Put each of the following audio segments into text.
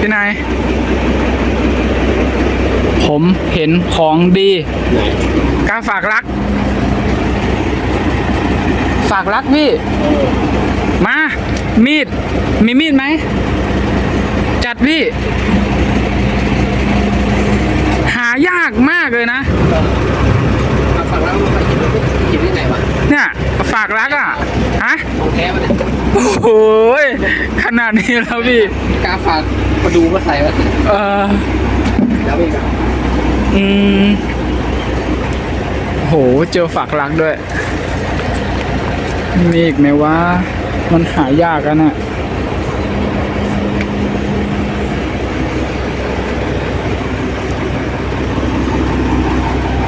พี่นาย ผมเห็นของดีไหนกล้าฝากรัก ฝากรักพี่ มา มีด มีมีดไหม จัดพี่ หายากมากเลยนะเอาฝั่งแล้วมันไปกินแล้วกินที่ไหนวะเนี่ย ฝากรักอะ ฮะของแท้มันเนี่ย โอ้โหยขนาดนี้แล้วพี่กล้าฝากมาดูมาใส่วะเออแล้วอีกอะอืมโหเจอฝากรักด้วย มีอีกไหมว่ามันหายากอะน่ะ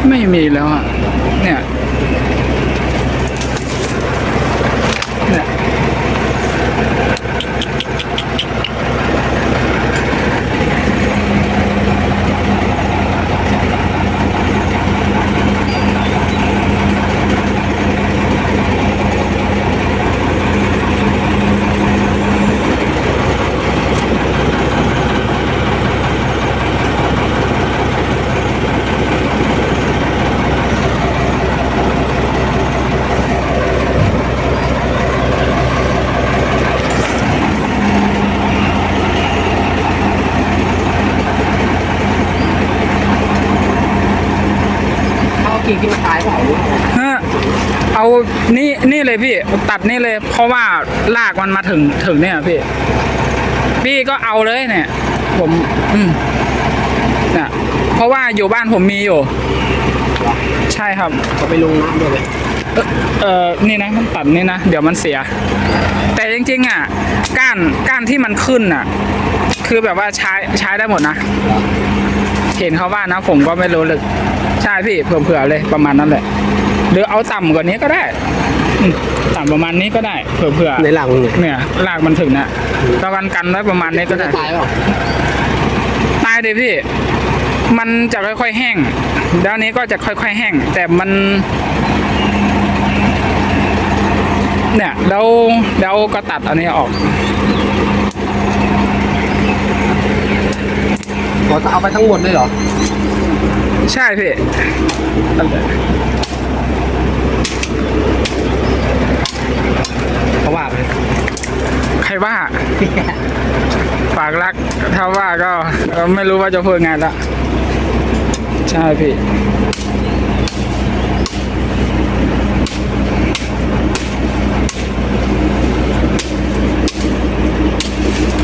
ไม่มีแล้วอะ เนี่ยเนี่ย กิ่งที่มันตายเปล่าหรือาไงฮะเอานี่นี่เลยพี่ ตัดนี่เลย เพราะว่าลากมันมาถึงถึงเนี่ยพี่ พี่ก็เอาเลยเนี่ย ผม อืมเนี่ยเพราะว่าอยู่บ้านผมมีอยู่ ใช่ครับเขาไปลงน้ำด้วยเอ่อเออนี่นะมันตัดนี่นะ เดี๋ยวมันเสีย แต่จริงๆอะก้านก้านที่มันขึ้นอะ คือแบบว่าใช้ใช้ได้หมดนะ เห็นเขาว่านะผมก็ไม่รู้เลย ช่พี่เผื่อๆเลยประมาณนั้นแหละหรือเอาต่ำกว่านี้ก็ได้อืมต่ำประมาณนี้ก็ได้เผื่อในหลังเนี่ยๆเนี่ยลากมันถึงนะตะวันกันไว้ประมาณนี้ก็มันได้จะตายเปล่าตายเลยพี่ มันจะค่อยๆแห้งด้านนี้ก็จะค่อยๆแห้ง แต่มัน เนี่ยแล้วแล้วก็ตัดอันนี้ออกขอจะเอาไปทั้งหมดเลยเหรอ ใช่พี่เขาว่าไปใครว่า ฝากรัก ถ้าว่าก็ไม่รู้ว่าจะพูดไงละ ใช่พี่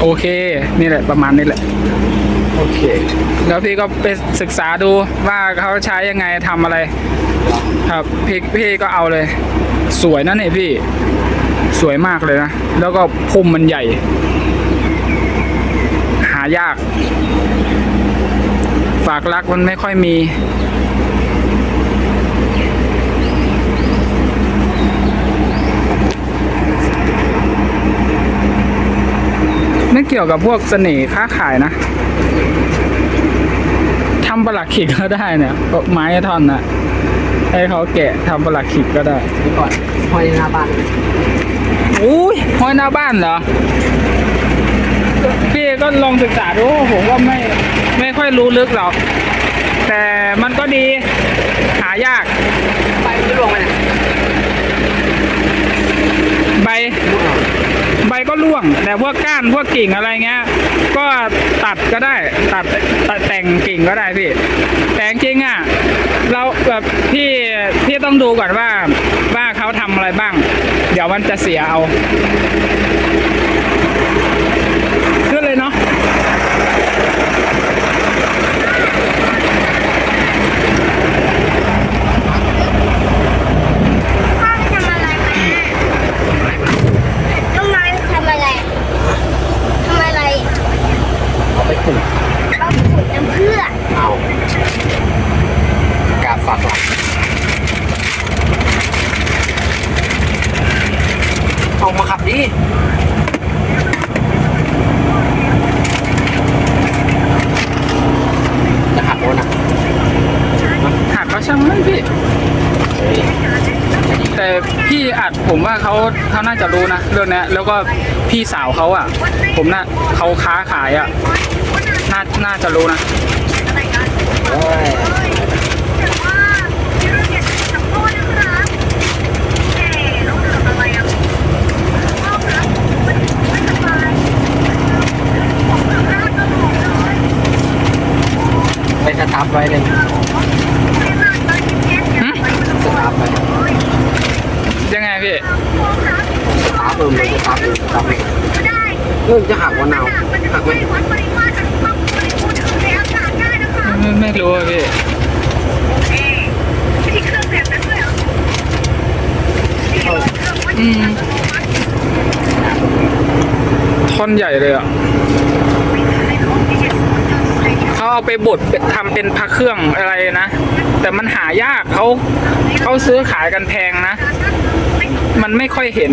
โอเค นี่แหละประมาณนี้แหละ โอเค แล้วพี่ก็ไปศึกษาดูว่าเขาใช้ยังไงทำอะไร ครับพี่พี่ก็เอาเลย สวยนะเนี่ยพี่ สวยมากเลยนะ แล้วก็พุ่มมันใหญ่ หายาก ฝากรักมันไม่ค่อยมี ไม่เกี่ยวกับพวกเสน่ห์ค้าขายนะทำประหลักขิกก็ได้เนี่ยไม้ท่อนน่ะให้เขาแกะทำประหลักขิกก็ได้เดี๋ยวก่อนห้อยหน้าบ้านอุ้ยห้อยหน้าบ้านเหรอพี่ก็ลองศึกษาดูผมก็ไม่ไม่ค่อยรู้ลึกหรอก แต่มันก็ดี หายากไปมันจะลงไปเนี่ยใบใบ ก็ร่วง แต่พวกก้านพวกกิ่งอะไรเงี้ย ก็ตัดก็ได้ ตัดตัดแต่งกิ่งก็ได้พี่ แต่จริงอะเราแบบพี่พี่ต้องดูก่อนว่าว่าเขาทำอะไรบ้าง เดี๋ยวมันจะเสียเอา ดีจะหักโอนวนะหักก็ช่างมันพี่ แต่พี่อัดผมว่าเขาเขาน่าจะรู้นะเรื่องนี้แล้วก็พี่สาวเขาอะ ผมน่ะเขาค้าขายอะ น่าน่าจะรู้นะ ไปสตาร์ทไว้เลยหึสตาร์ทไว้ยังไงพี่สตาร์ทเพิ่มเลยสตาร์ทเลยสตาร์ทเลยเรื่องจะหักวันเอาหักไหมไม่ไม่รู้อะพี่อืมท่อนใหญ่เลยอะ เขาเอาไปบดทำเป็นพระเครื่องอะไรนะ แต่มันหายากเขาเขาซื้อขายกันแพงนะ มันไม่ค่อยเห็น